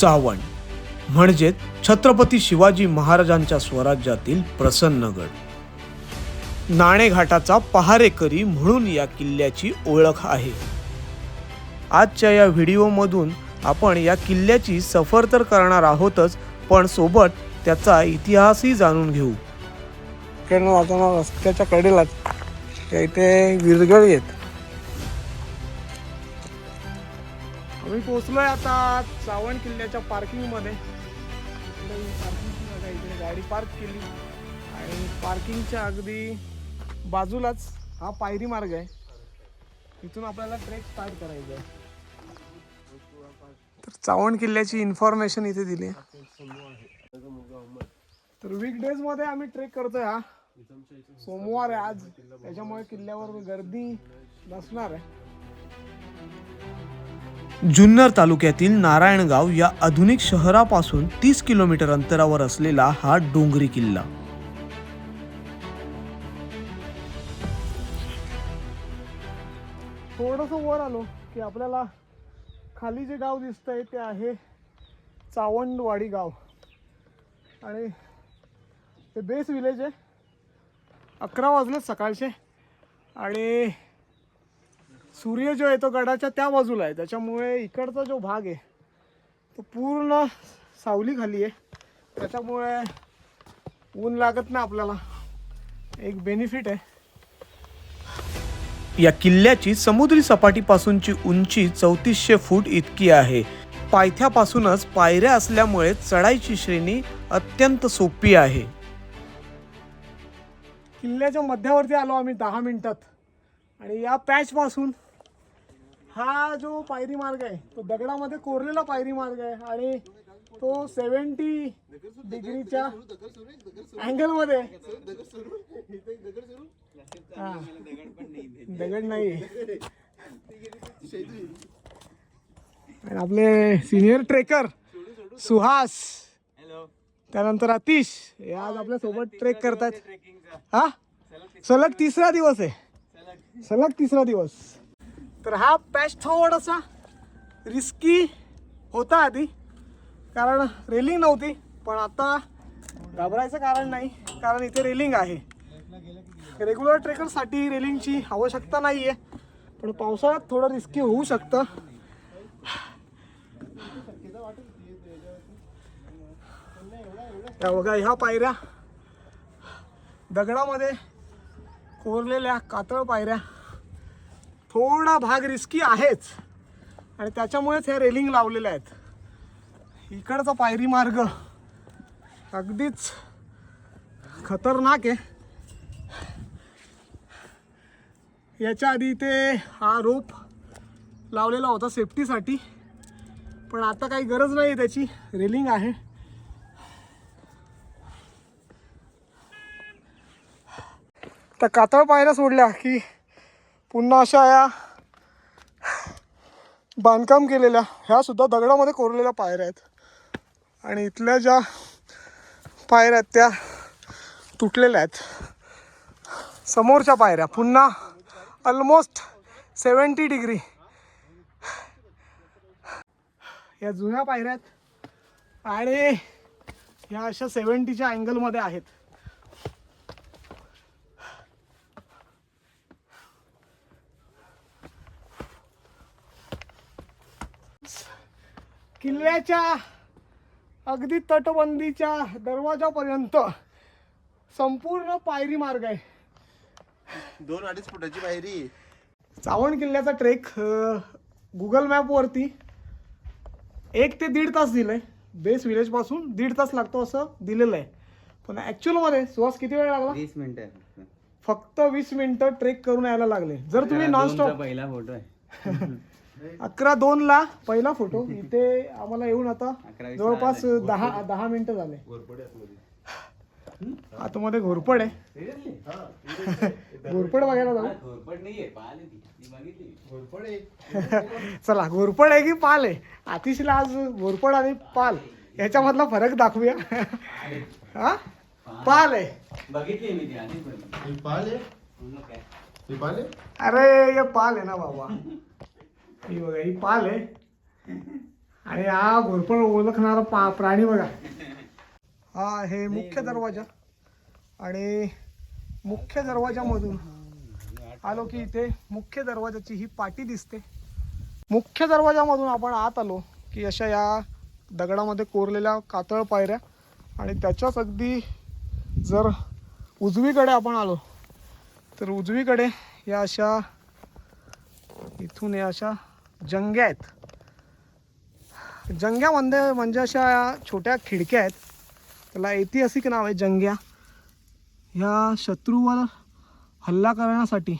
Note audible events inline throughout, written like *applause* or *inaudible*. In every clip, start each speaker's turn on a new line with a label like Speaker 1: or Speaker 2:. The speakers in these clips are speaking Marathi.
Speaker 1: चावण. म्हणजेच छत्रपती शिवाजी महाराजांच्या स्वराज्यातील प्रसन्नगड नाणेघाटाचा पहारेकरी म्हणून या किल्ल्याची ओळख आहे. आजच्या या व्हिडिओमधून आपण या किल्ल्याची सफर तर करणार आहोतच पण सोबत त्याचा इतिहासही जाणून घेऊ.
Speaker 2: इकडनं रस्त्याच्या कडेलाच. इथे विरगळ येत. आम्ही पोहोचलोय आता सावण किल्ल्याच्या पार्किंगमध्ये. पार्किंग इकडे गाडी पार्क केली. आणि पार्किंगच्या अगदी बाजूलाच हा पायरी मार्ग आहे. तिथून आपल्याला ट्रेक स्टार्ट करायचा आहे. तर चावण किल्ल्याची इन्फॉर्मेशन इथे दिली तर वीकडेजमध्ये आम्ही ट्रेक करतोय हा. सोमवार आहे आज. त्याच्यामुळे किल्ल्यावर गर्दी नसणार आहे.
Speaker 1: जुन्नर तालुक्यातील नारायणगाव या आधुनिक शहरापासून तीस किलोमीटर अंतरावर असलेला हा डोंगरी किल्ला.
Speaker 2: थोडस वर आलो की आपल्याला खाली जे गाव दिसतंय ते आहे चावंडवाडी गाव. आणि ते बेस विलेज आहे. अकरा वाजले सकाळचे आणि सूर्य जो आहे तो गडाच्या त्या बाजूला आहे. त्याच्यामुळे इकडचा जो भाग आहे तो पूर्ण सावली खाली आहे. त्याच्यामुळे ऊन लागत नाही आपल्याला. एक बेनिफिट आहे.
Speaker 1: या किल्ल्याची समुद्री सपाटीपासूनची उंची चौतीसशे फूट इतकी आहे. पायथ्यापासूनच पायऱ्या असल्यामुळे चढाईची श्रेणी अत्यंत सोपी आहे.
Speaker 2: किल्ल्याच्या मध्यावरती आलो आम्ही दहा मिनिटात. आणि या पॅचपासून हा जो पायरी मार्ग आहे तो दगडामध्ये कोरलेला पायरी मार्ग आहे आणि तो सेवन्टी डिग्रीच्या अँगलमध्ये. हा. दगड नाही आणि आपले सिनियर ट्रेकर सुहास त्यानंतर अतिश हे आज आपल्यासोबत ट्रेक करतात. हा? सलग तिसरा दिवस आहे. सलग तिसरा दिवस. तर हा पॅच थोडासा रिस्की होता आधी कारण रेलिंग नव्हती. पण आता घाबरायचं कारण नाही कारण इथे रेलिंग आहे. रेग्युलर ट्रेकरसाठी रेलिंगची आवश्यकता नाही आहे पण पावसाळ्यात थोडं रिस्की होऊ शकतं. या बघा ह्या पायऱ्या दगडामध्ये कोरलेल्या कातळ पायऱ्या. थोडा भाग रिस्की आहेच. आणि त्याच्यामुळेच हे रेलिंग लावलेले आहेत. इकडचा पायरी मार्ग अगदीच खतरनाक आहे. याच्या आधी इथे हा रोप लावलेला होता सेफ्टीसाठी पण आता काही गरज नाही त्याची. रेलिंग आहे. तर कातळ पायऱ्या सोडल्या की पुन्हा अशा या बांधकाम केलेल्या ह्या सुद्धा दगडामध्ये कोरलेल्या पायऱ्या आहेत. आणि इथल्या ज्या पायऱ्या आहेत त्या तुटलेल्या आहेत. समोरच्या पायऱ्या पुन्हा ऑलमोस्ट सेवन्टी डिग्री या जुन्या पायऱ्या आहेत आणि ह्या अशा सेवन्टीच्या अँगलमध्ये आहेत. किल्ल्याच्या अगदी तटबंदीच्या दरवाजापर्यंत संपूर्ण पायरी मार्ग आहे.
Speaker 3: दोन अडीच फुटाची पायरी.
Speaker 2: चावण किल्ल्याचा ट्रेक गुगल मॅपवरती एक ते दीड तास दिलंय. बेस विलेजपासून दीड तास लागतो असं दिलेलं आहे. पण ॲक्च्युअलमध्ये सुहास किती वेळ लागला?
Speaker 4: वीस मिनिटं
Speaker 2: फक्त. वीस मिनिटं ट्रेक करून यायला लागले. जर तुम्ही नॉनस्टॉप
Speaker 4: पहिला फोटो आहे. *laughs*
Speaker 2: अकरा दोन ला पहिला फोटो. *laughs* इथे आम्हाला येऊन आता जवळपास दहा दहा मिनिटं झाले. आतमध्ये घोरपड आहे. *laughs* घोरपड बघायला जाऊ. *laughs* चला घोरपड आहे की पाल आहे? आतिशला आज घोरपड आणि पाल. याच्यामधला फरक दाखवूया. हा? पाल. आहे.
Speaker 4: बघितली.
Speaker 3: पाले हे पाले
Speaker 2: अरे हे पाल आहे ना बाबा. ही बघा ही पाल आहे. आणि हा घोरपड ओळखणारा पा प्राणी बघा. हा हे मुख्य दरवाजा आणि मुख्य दरवाजामधून आलो की इथे मुख्य दरवाजाची ही पाटी दिसते. मुख्य दरवाजामधून आपण आत आलो की अशा या दगडामध्ये कोरलेल्या कातळ पायऱ्या आणि त्याच्याच अगदी जर उजवीकडे आपण आलो तर उजवीकडे या अशा इथून या अशा जंग्या आहेत. जंग्यामध्ये म्हणजे, म्हणजे अशा छोट्या खिडक्या आहेत. त्याला ऐतिहासिक नाव आहे जंग्या. ह्या शत्रूवर हल्ला करण्यासाठी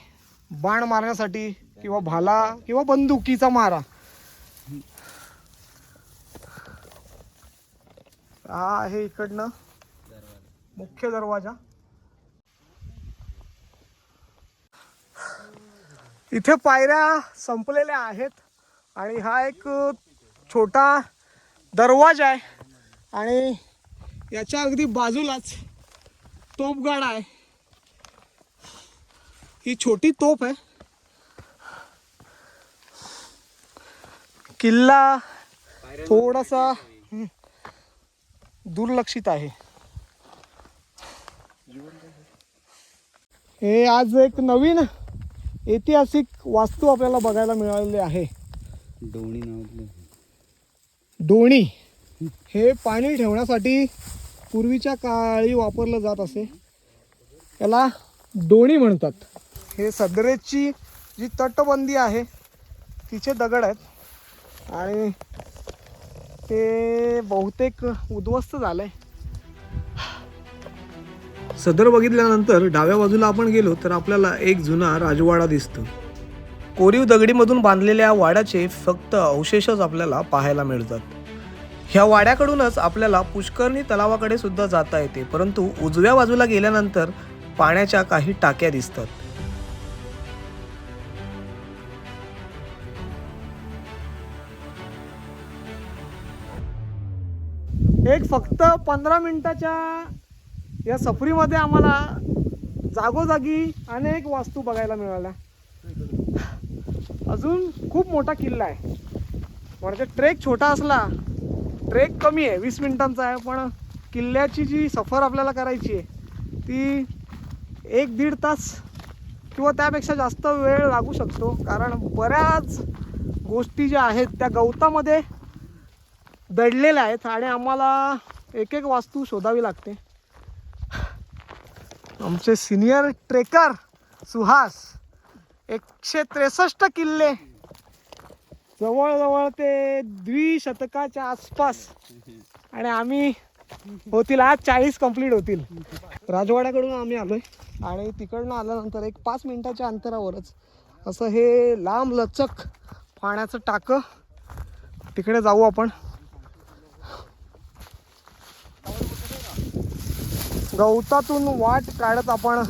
Speaker 2: बाण मारण्यासाठी किंवा भाला किंवा बंदुकीचा मारा. हा आहे इकडनं मुख्य दरवाजा. इथे पायऱ्या संपलेल्या आहेत. आणि हा एक छोटा दरवाजा आहे. आणि याच्या अगदी बाजूलाच तोफगाडा आहे. ही छोटी तोफ आहे. किल्ला थोडासा दुर्लक्षित आहे. हे आज एक नवीन ऐतिहासिक वास्तू आपल्याला बघायला मिळालेली आहे.
Speaker 4: डोणी नावातलं.
Speaker 2: दोणी हे पाणी ठेवण्यासाठी पूर्वीच्या काळी वापरलं जात असे. याला दोणी म्हणतात. हे सदरेची जी तटबंदी आहे तिचे दगड आहेत. आणि ते बहुतेक उद्ध्वस्त झालंय.
Speaker 1: सदर बघितल्यानंतर डाव्या बाजूला आपण गेलो तर आपल्याला एक जुना राजवाडा दिसतो. कोरीव दगडीमधून बांधलेल्या वाड्याचे फक्त अवशेषच आपल्याला पाहायला मिळतात. ह्या वाड्याकडूनच आपल्याला पुष्करणी तलावाकडे सुद्धा जाता येते परंतु उजव्या बाजूला गेल्यानंतर पाण्याच्या काही टाक्या दिसतात.
Speaker 2: एक फक्त पंधरा मिनिटाच्या या सफरीमध्ये आम्हाला जागोजागी अनेक वास्तू बघायला मिळाल्या. अजून खूप मोठा किल्ला आहे. म्हणजे ट्रेक छोटा असला ट्रेक कमी आहे वीस मिनिटांचा आहे पण किल्ल्याची जी सफर आपल्याला करायची आहे ती एक दीड तास किंवा त्यापेक्षा जास्त वेळ लागू शकतो. कारण बऱ्याच गोष्टी ज्या आहेत त्या गवतामध्ये दडलेल्या आहेत आणि आम्हाला एक एक वास्तू शोधावी लागते. आमचे सिनियर ट्रेकर सुहास एकशे त्रेसष्ट किल्ले. जवळजवळ ते द्विशतकाच्या आसपास. आणि आम्ही होतील आज चाळीस कंप्लीट होतील. राजवाड्याकडून आम्ही आलोय. आणि तिकडनं आल्यानंतर एक पाच मिनिटाच्या अंतरावरच असं हे लांब लचक पाण्याचं टाकं. तिकडे जाऊ आपण. गवतातून वाट काढत आपण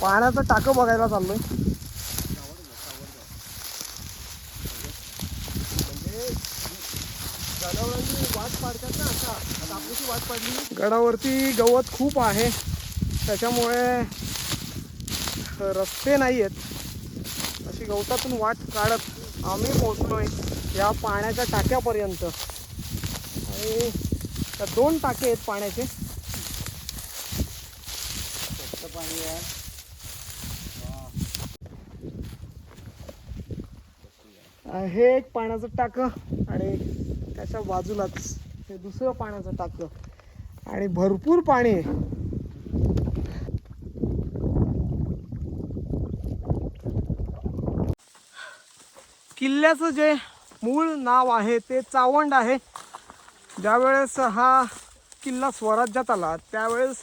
Speaker 2: पाण्याचं टाकं बघायला चाललोय. गडावरती गवत खूप आहे. त्याच्यामुळे रस्ते नाही आहेत अशी गवतातून वाट काढत आम्ही पोहोचलोय या पाण्याच्या टाक्यापर्यंत. आणि त्या दोन टाके आहेत पाण्याचे. पाणी आहे. हे एक पाण्याचं टाकं आणि त्याच्या बाजूलाच हे दुसरं पाण्याचं टाकलं. आणि भरपूर पाणी. आहे किल्ल्याचं जे मूळ नाव आहे ते चावंड आहे. ज्यावेळेस हा किल्ला स्वराज्यात आला त्यावेळेस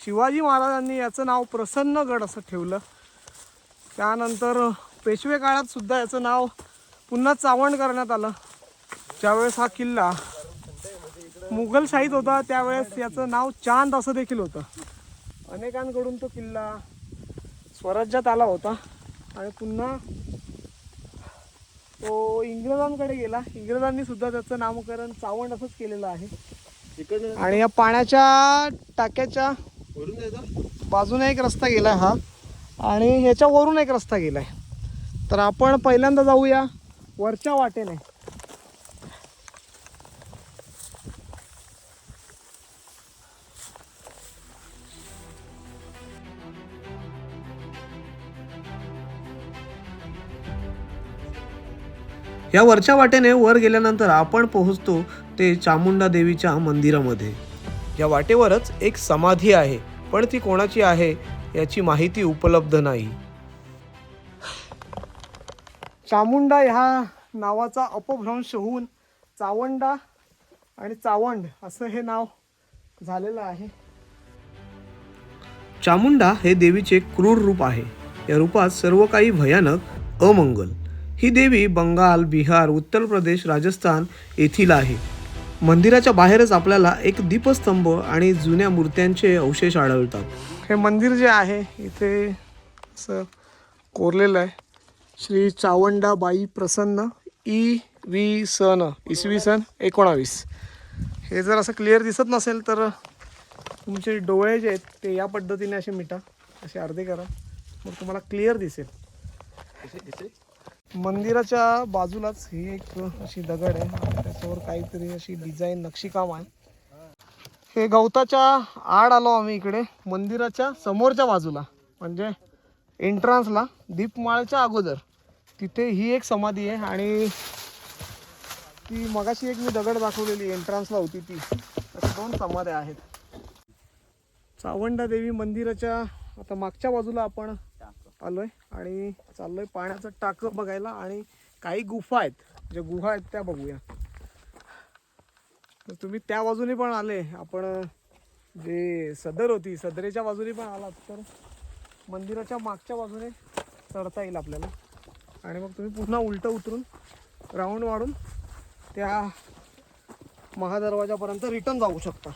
Speaker 2: शिवाजी महाराजांनी याचं नाव प्रसन्नगड असं ठेवलं. त्यानंतर पेशवे काळात सुद्धा याचं नाव पुन्हा चावंड करण्यात आलं. ज्यावेळेस हा किल्ला मुघल शाहीत होता त्यावेळेस याचं नाव चांद असं देखील होतं. अनेकांकडून तो किल्ला स्वराज्यात आला होता आणि पुन्हा तो इंग्रजांकडे गेला. इंग्रजांनी सुद्धा त्याचं नामकरण चावंड असंच केलेलं आहे. आणि या पाण्याच्या टाक्याच्या बाजूने एक रस्ता गेलाय हा. आणि ह्याच्यावरून एक रस्ता गेलाय. तर आपण पहिल्यांदा जाऊया वरच्या वाटेने.
Speaker 1: या वरच्या वाटेने वर गेल्यानंतर आपण पोहोचतो ते चामुंडा देवीच्या मंदिरामध्ये. या वाटेवरच एक समाधी आहे पण ती कोणाची आहे याची माहिती उपलब्ध नाही.
Speaker 2: चामुंडा ह्या नावाचा अपभ्रंश होऊन चावंडा आणि चावंड असं हे नाव झालेलं आहे.
Speaker 1: चामुंडा हे देवीचे क्रूर रूप आहे. या रूपात सर्व काही भयानक अमंगल. ही देवी बंगाल बिहार उत्तर प्रदेश राजस्थान येथील आहे. मंदिराच्या बाहेरच आपल्याला एक दीपस्तंभ आणि जुन्या मूर्त्यांचे अवशेष आढळतात.
Speaker 2: हे मंदिर जे आहे इथे असं कोरलेलं आहे. श्री चावंडाबाई प्रसन्न ई वी सन इसवी सन एकोणावीस. हे जर असं क्लिअर दिसत नसेल तर तुमचे डोळे जे आहेत ते या पद्धतीने असे मिटा. असे अर्धे करा. मग तुम्हाला क्लिअर दिसेल? मंदिराच्या बाजूलाच ही एक अशी दगड आहे. त्याच्यावर काहीतरी अशी डिझाईन नक्षीकाम आहे. हे गवताच्या आड आलो आम्ही इकडे. मंदिराच्या समोरच्या बाजूला म्हणजे एंट्रान्सला दीपमाळच्या अगोदर. तिथे ही एक समाधी आहे आणि ती मगाशी एक मी दगड दाखवलेली एंट्रान्सला होती ती. अशा दोन समाध्या आहेत. चावंडा देवी मंदिराच्या आता मागच्या बाजूला आपण आलोय आणि चाललोय पाण्याचं टाकं बघायला आणि काही गुफा आहेत. ज्या गुहा आहेत त्या बघूया. तर तुम्ही त्या बाजूने पण आले. आपण जे सदर होती सदरेच्या बाजूने पण आलात. तर मंदिराच्या मागच्या बाजूने चढता येईल आपल्याला. आणि मग तुम्ही पुन्हा उलटं उतरून राऊंड वाढून त्या महादरवाजापर्यंत रिटर्न जाऊ शकता.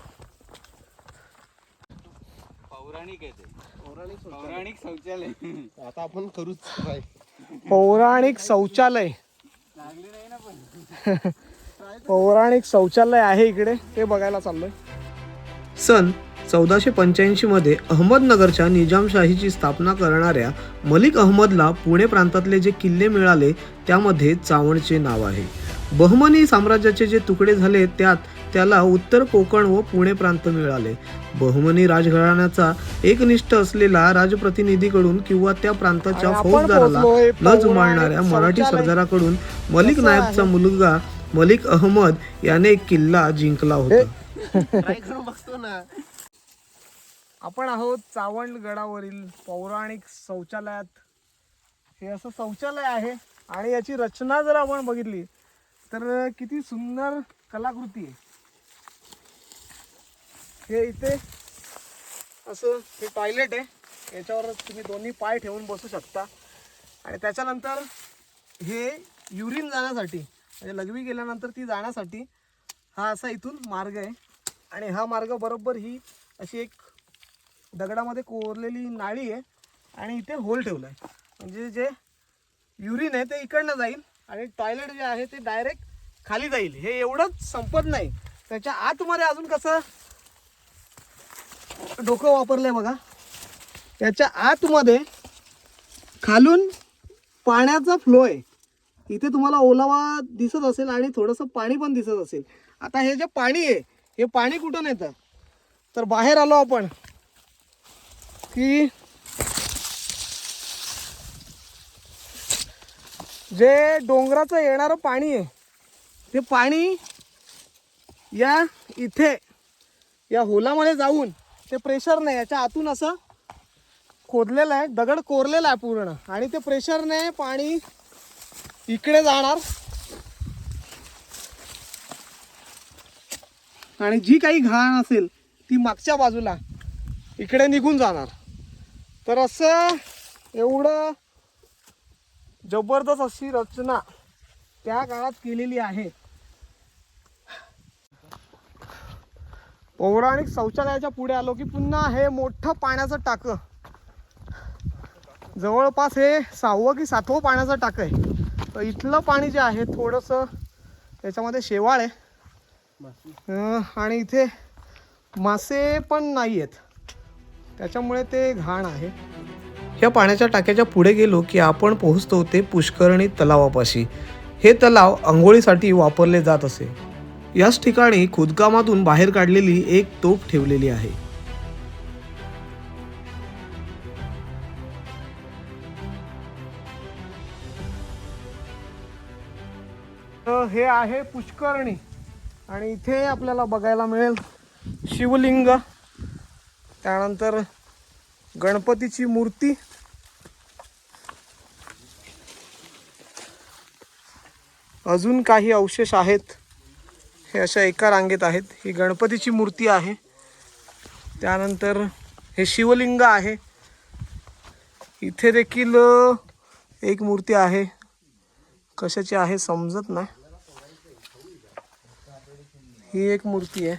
Speaker 4: पौराणिक आहे ते. पौराणिक शौचालय.
Speaker 3: आता आपण करूच
Speaker 2: पौराणिक शौचालय.
Speaker 4: लागली नाही ना पण.
Speaker 2: पौराणिक शौचालय आहे इकडे. ते बघायला चाललोय.
Speaker 1: सन चौदाशे पंच्याऐंशी मध्ये अहमदनगरच्या निजामशाहीची स्थापना करणाऱ्या मलिक अहमदला पुणे प्रांतातले जे किल्ले मिळाले त्यामध्ये चावणचे नाव आहे. बहमनी साम्राज्याचे जे तुकडे झाले त्यात त्याला उत्तर कोकण व पुणे प्रांत मिळाले बहमनी राजघराण्याचा एकनिष्ठ असलेला राजप्रतिनिधीकडून किंवा त्या प्रांताच्या फौजदाराला न जुमाडणाऱ्या
Speaker 2: पौराणिक
Speaker 1: मराठी. सरदाराकडून मलिक नायबचा
Speaker 2: आहे?
Speaker 1: मुलगा मलिक अहमद याने एक किल्ला जिंकला होता
Speaker 2: आपण आहोत चावंड गडावरील पौराणिक शौचालयात हे असं शौचालय आहे आणि याची रचना जर आपण बघितली तर किती सुंदर कलाकृती आहे हे इथे असं हे टॉयलेट आहे. याच्यावर तुम्ही दोन्ही पाय ठेवून बसू शकता. आणि त्याच्यानंतर हे युरिन जाण्यासाठी म्हणजे लघवी गेल्यानंतर ती जाण्यासाठी हा असा इथून मार्ग आहे. आणि हा मार्ग बरोबर ही अशी एक दगडामध्ये कोरलेली नाळी आहे. आणि इथे होल ठेवला आहे. म्हणजे जे युरिन आहे ते इकडनं जाईल आणि टॉयलेट जे आहे ते डायरेक्ट खाली जाईल. हे एवढंच संपत नाही. त्याच्या आतमध्ये अजून कसं डोकं वापरलंय बघा. त्याच्या आतमध्ये खालून पाण्याचा फ्लो आहे. इथे तुम्हाला ओलावा दिसत असेल आणि थोडंसं पाणी पण दिसत असेल. आता हे जे पाणी आहे हे पाणी कुठून येतं? तर बाहेर आलो आपण. की जे डोंगराचं येणारं पाणी आहे ते पाणी या इथे या होलामध्ये जाऊन ते प्रेशर नाही याच्या आतून असं खोदलेलं आहे दगड कोरलेला आहे पूर्ण. आणि ते प्रेशरने पाणी इकडे जाणार. आणि जी काही घाण असेल ती मागच्या बाजूला इकडे निघून जाणार. तर असं एवढं जबरदस्त अशी रचना त्या काळात केलेली आहे. पौराणिक शौचालयाच्या पुढे आलो की पुन्हा हे मोठं पाण्याचं टाकं. जवळपास हे सहावं की सातवं पाण्याचं टाकं आहे. तर इथलं पाणी जे आहे थोडंसं त्याच्यामध्ये शेवाळ आहे. आणि इथे मासे पण नाही आहेत. त्याच्यामुळे ते घाण आहे.
Speaker 1: या पाण्याच्या टाक्याच्या पुढे गेलो की आपण पोहोचतो ते पुष्करणी तलावापाशी. हे तलाव आंघोळीसाठी वापरले जात असे. याच ठिकाणी खुदकामातून बाहेर काढलेली एक तोफ ठेवलेली आहे.
Speaker 2: तर हे आहे पुष्करणी. आणि इथे आपल्याला बघायला मिळेल शिवलिंग. त्यानंतर गणपतीची मूर्ती. अजून काही अवशेष आहेत. हे अशा एका रांगेत आहेत. ही गणपतीची मूर्ती आहे. त्यानंतर हे शिवलिंग आहे. इथे देखील एक मूर्ती आहे. कशाची आहे समजत नाही. ही एक मूर्ती आहे.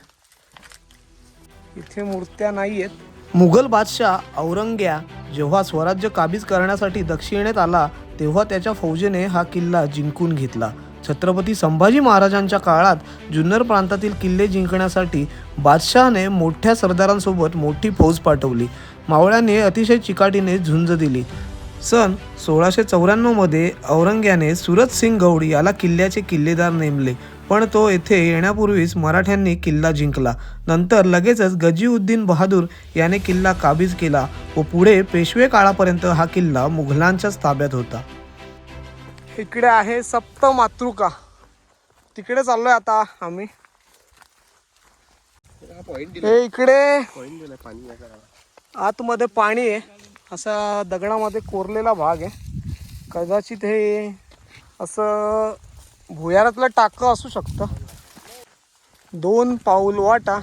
Speaker 2: इथे मूर्त्या नाही आहेत
Speaker 1: मुघल बादशाह औरंग्या जेव्हा स्वराज्य काबीज करण्यासाठी दक्षिणेत आला तेव्हा त्याच्या फौजेने हा किल्ला जिंकून घेतला. छत्रपती संभाजी महाराजांच्या काळात जुन्नर प्रांतातील किल्ले जिंकण्यासाठी बादशहाने मोठ्या सरदारांसोबत मोठी फौज पाठवली. मावळ्याने अतिशय चिकाटीने झुंज दिली. सन सोळाशे चौऱ्याण्णवमध्ये औरंग्याने सुरत सिंग गौड याला किल्ल्याचे किल्लेदार नेमले पण तो येथे येण्यापूर्वीच मराठ्यांनी किल्ला जिंकला. नंतर लगेचच गजीउद्दीन बहादूर याने किल्ला काबीज केला व पुढे पेशवे काळापर्यंत हा किल्ला मुघलांच्याच ताब्यात होता.
Speaker 2: इकडे आहे सप्त मातृका तिकडे चाललोय आता आम्ही. हे इकडे आतमध्ये पाणी आहे. असा दगडामध्ये कोरलेला भाग आहे. कदाचित हे असं भुयारातलं टाकं असू शकतं. दोन पाऊल वाटा.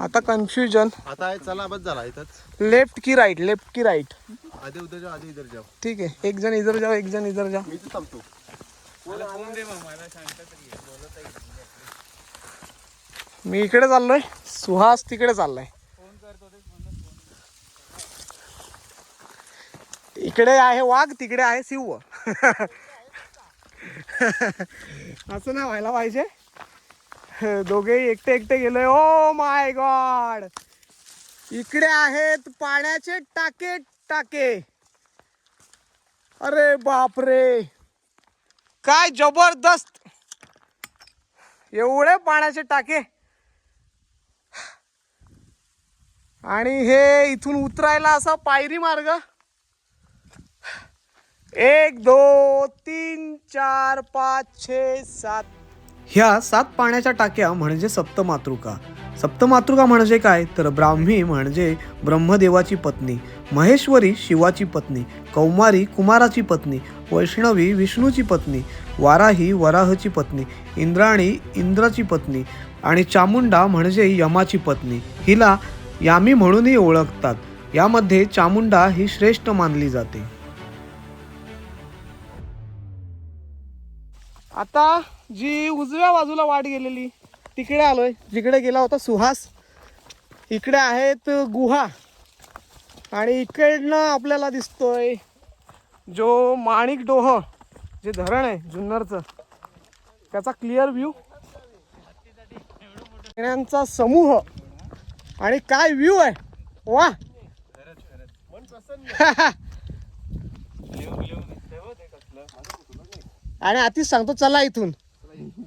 Speaker 2: आता कन्फ्युजन
Speaker 3: आता चला बस झाला इथंच.
Speaker 2: लेफ्ट की राईट लेफ्ट की राईट
Speaker 3: आधी जाऊ आधी इधर जाऊ
Speaker 2: ठीक आहे एक जण इधर जाओ एक जण इधर जाओ.
Speaker 3: मी तर थांबतो
Speaker 2: मी इकडे चाललोय सुहास तिकडे चाललाय. इकडे आहे वाघ तिकडे आहे सिंह. *laughs* असं नाही व्हायला पाहिजे. *laughs* दोघेही एकटे एकटे गेलोय. ओ माय गॉड इकडे आहेत पाण्याचे टाके टाके. अरे बापरे. काय जबरदस्त. एवढे पाण्याचे टाके. आणि हे इथून उतरायला असा पायरी मार्ग. एक दोन तीन चार पाच छे सात.
Speaker 1: ह्या सात पाण्याच्या टाक्या म्हणजे सप्तमातृका. सप्तमातृका म्हणजे काय? तर ब्राह्मी म्हणजे ब्रह्मदेवाची पत्नी महेश्वरी शिवाची पत्नी कौमारी कुमाराची पत्नी वैष्णवी विष्णूची पत्नी वाराही वराहची पत्नी इंद्राणी इंद्राची पत्नी आणि चामुंडा म्हणजे यमाची पत्नी. हिला यामी म्हणूनही ओळखतात. यामध्ये चामुंडा ही श्रेष्ठ मानली जाते.
Speaker 2: आता जी उजव्या बाजूला वाट गेलेली तिकडे आलोय. जिकडे गेला होता सुहास इकडे आहेत गुहा. आणि इकडनं आपल्याला दिसतोय जो माणिक डोह जे धरण आहे जुन्नरचं. त्याचा क्लिअर व्ह्यू लेण्यांचा समूह आणि काय व्ह्यू आहे? वा *laughs* आणि आधीच सांगतो चला इथून.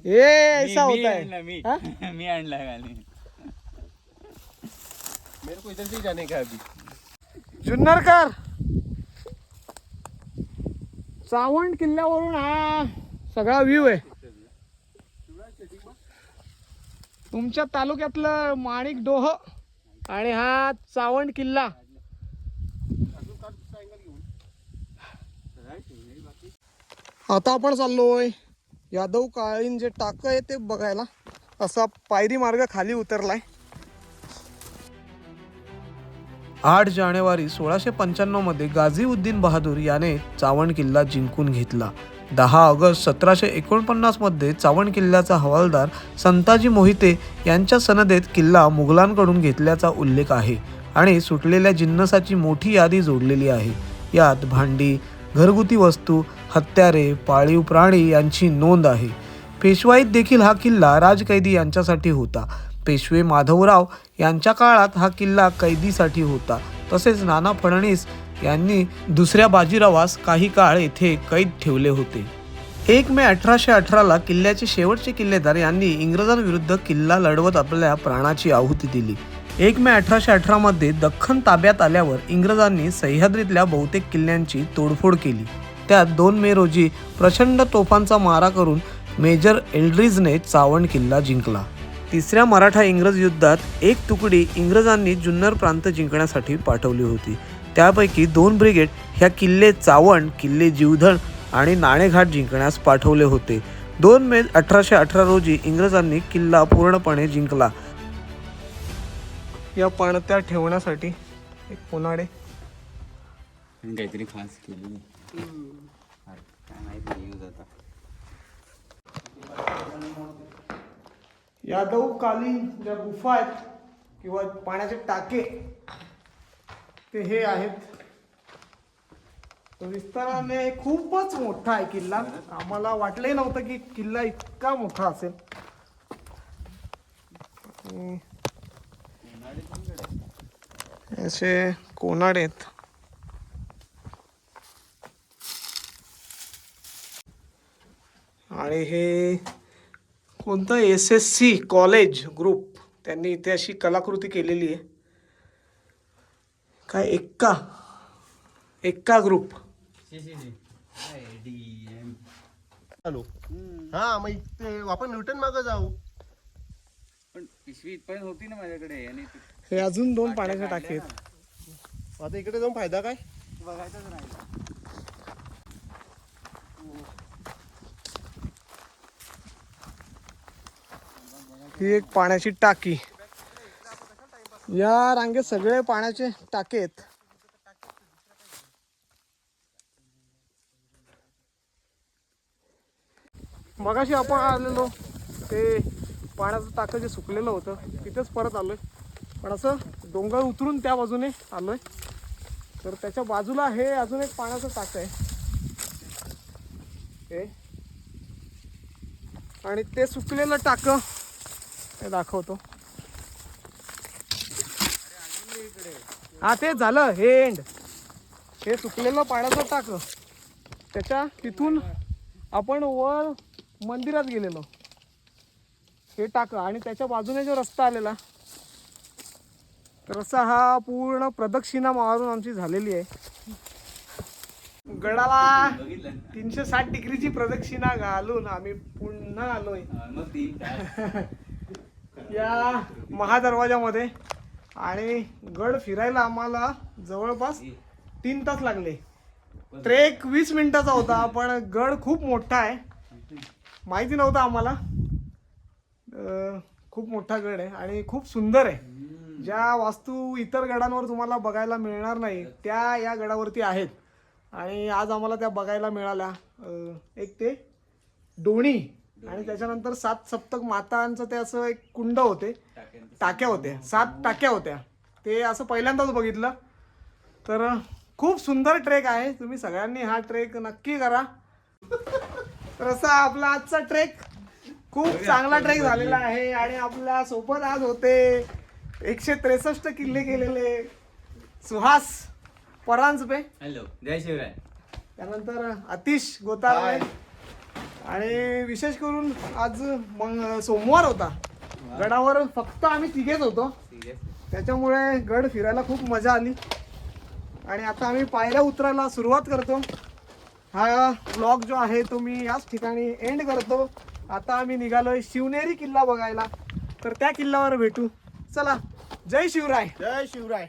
Speaker 2: ए ऐसा होता है
Speaker 4: मी.
Speaker 2: हा? *laughs*
Speaker 4: मी आणला
Speaker 3: मेरे को इधर से ही जाने का है अभी।
Speaker 2: जुन्नरकर! चावंड किल्ल्यावरून हा सगळा व्ह्यू आहे. तुमच्या तालुक्यातलं माणिक डोह आणि हा चावंड किल्ला. आता आपण चाललोय यादव काळीन जे टाक आहे ते बघायला. असा पायरी मार्ग खाली उतरलाय.
Speaker 1: आठ जानेवारी सोळाशे पंच्याण्णवमध्ये गाझीउद्दीन बहादूर याने चावण किल्ला जिंकून घेतला. दहा ऑगस्ट सतराशे एकोणपन्नासमध्ये चावण किल्ल्याचा हवालदार संताजी मोहिते यांच्या सनदेत किल्ला मुघलांकडून घेतल्याचा उल्लेख आहे आणि सुटलेल्या जिन्नसाची मोठी यादी जोडलेली आहे. यात भांडी घरगुती वस्तू हत्यारे पाळीव प्राणी यांची नोंद आहे. पेशवाईत देखील हा किल्ला राजकैदी यांच्यासाठी होता. पेशवे माधवराव यांच्या काळात हा किल्ला कैदीसाठी होता. तसेच नाना फडणीस यांनी दुसऱ्या बाजीरावास काही काळ येथे कैद ठेवले होते. एक मे अठराशे अठराला किल्ल्याचे शेवटचे किल्लेदार यांनी इंग्रजांविरुद्ध किल्ला लढवत आपल्या प्राणाची आहुती दिली. एक मे अठराशे अठरामध्ये दख्खन ताब्यात आल्यावर इंग्रजांनी सह्याद्रीतल्या बहुतेक किल्ल्यांची तोडफोड केली. त्यात दोन मे रोजी प्रचंड तोफांचा मारा करून मेजर एल्ड्रिजने चावण किल्ला जिंकला. तिसऱ्या मराठा इंग्रज युद्धात एक तुकडी इंग्रजांनी जुन्नर प्रांत जिंकण्यासाठी पाठवली होती. त्यापैकी दोन ब्रिगेड ह्या किल्ले चावण किल्ले जीवधण आणि नाणेघाट जिंकण्यास पाठवले होते. दोन मे अठराशे अठरा रोजी इंग्रजांनी किल्ला पूर्णपणे जिंकला.
Speaker 2: या पणत्या ठेवण्यासाठी एक कोनाडे
Speaker 4: आणि काहीतरी खास केली. काय माहीत नाही आता
Speaker 2: यादव कालीन ज्या गुफा आहेत किंवा पाण्याचे टाके ते हे आहेत. विस्ताराने खूपच मोठा आहे किल्ला. आम्हाला वाटलंही नव्हतं की किल्ला इतका मोठा असेल. असे कोनाडे आहेत? आणि हे कोणतं S S C college group त्यांनी इथे अशी कलाकृती केलेली आहे. काय एक्का? एक्का ग्रुप
Speaker 3: चालू. हा मग ते आपण न्यूटन मागं जाऊ.
Speaker 4: पण पिशवी पण होती ना माझ्याकडे आणि
Speaker 2: हे अजून दोन पाण्याचे टाके आहेत.
Speaker 3: आता इकडे जाऊन फायदा काय?
Speaker 4: बघायचंच राहिलं.
Speaker 2: ही एक पाण्याची टाकी. या रांगेत सगळे पाण्याचे टाके आहेत. मगाशी आपण आलेलो ते पाण्याचं टाकं जे सुकलेलं होतं तिथेच परत आलोय. पण असं डोंगर उतरून त्या बाजूने आलोय. तर त्याच्या बाजूला हे अजून एक पाण्याचं टाकं आहे. हे. आणि ते सुकलेलं टाकं हे दाखवतो. हा ते झालं हे एंड हे सुकलेलं पाण्याचं टाक. त्याच्या तिथून आपण वर मंदिरात गेलेलो. हे टाक आणि त्याच्या बाजूने जो रस्ता आलेला रस्ता हा पूर्ण प्रदक्षिणा मारून आमची झालेली आहे. गडाला तीनशे साठ डिग्रीची प्रदक्षिणा घालून आम्ही पुन्हा आलोय. *laughs* या महादरवाजामध्ये. आणि गड फिरायला आम्हाला जवळपास तीन तास लागले. ट्रेक वीस मिनिटाचा होता पण गड खूप मोठा आहे. माहिती नव्हतं आम्हाला. खूप मोठा गड आहे आणि खूप सुंदर आहे. ज्या वास्तू इतर गडांवर तुम्हाला बघायला मिळणार नाही त्या या गडावरती आहेत. आणि आज आम्हाला त्या बघायला मिळाल्या एक ते डोणी आणि त्याच्यानंतर सात सप्तक मातांचं ते असं एक कुंड होते. टाक्या होत्या. सात टाक्या होत्या. ते असं पहिल्यांदाच बघितलं. तर खूप सुंदर ट्रेक आहे. तुम्ही सगळ्यांनी हा ट्रेक नक्की करा. तर असा आपला आजचा ट्रेक. खूप चांगला ट्रेक झालेला आहे आणि आपल्यासोबत आज होते एकशे त्रेसष्ट किल्ले केलेले सुहास परांजपे.
Speaker 4: हॅलो जय शिवराय.
Speaker 2: त्यानंतर अतिश गोतारवे आणि विशेष करून आज मग सोमवार होता. गडावर फक्त आम्ही तिघेच होतो. त्याच्यामुळे गड फिरायला खूप मजा आली. आणि आता आम्ही पायऱ्या उतरायला सुरुवात करतो. हा ब्लॉग जो आहे तो मी याच ठिकाणी एंड करतो. आता आम्ही निघालोय शिवनेरी किल्ला बघायला. तर त्या किल्ल्यावर भेटू. चला जय शिवराय.
Speaker 3: जय शिवराय.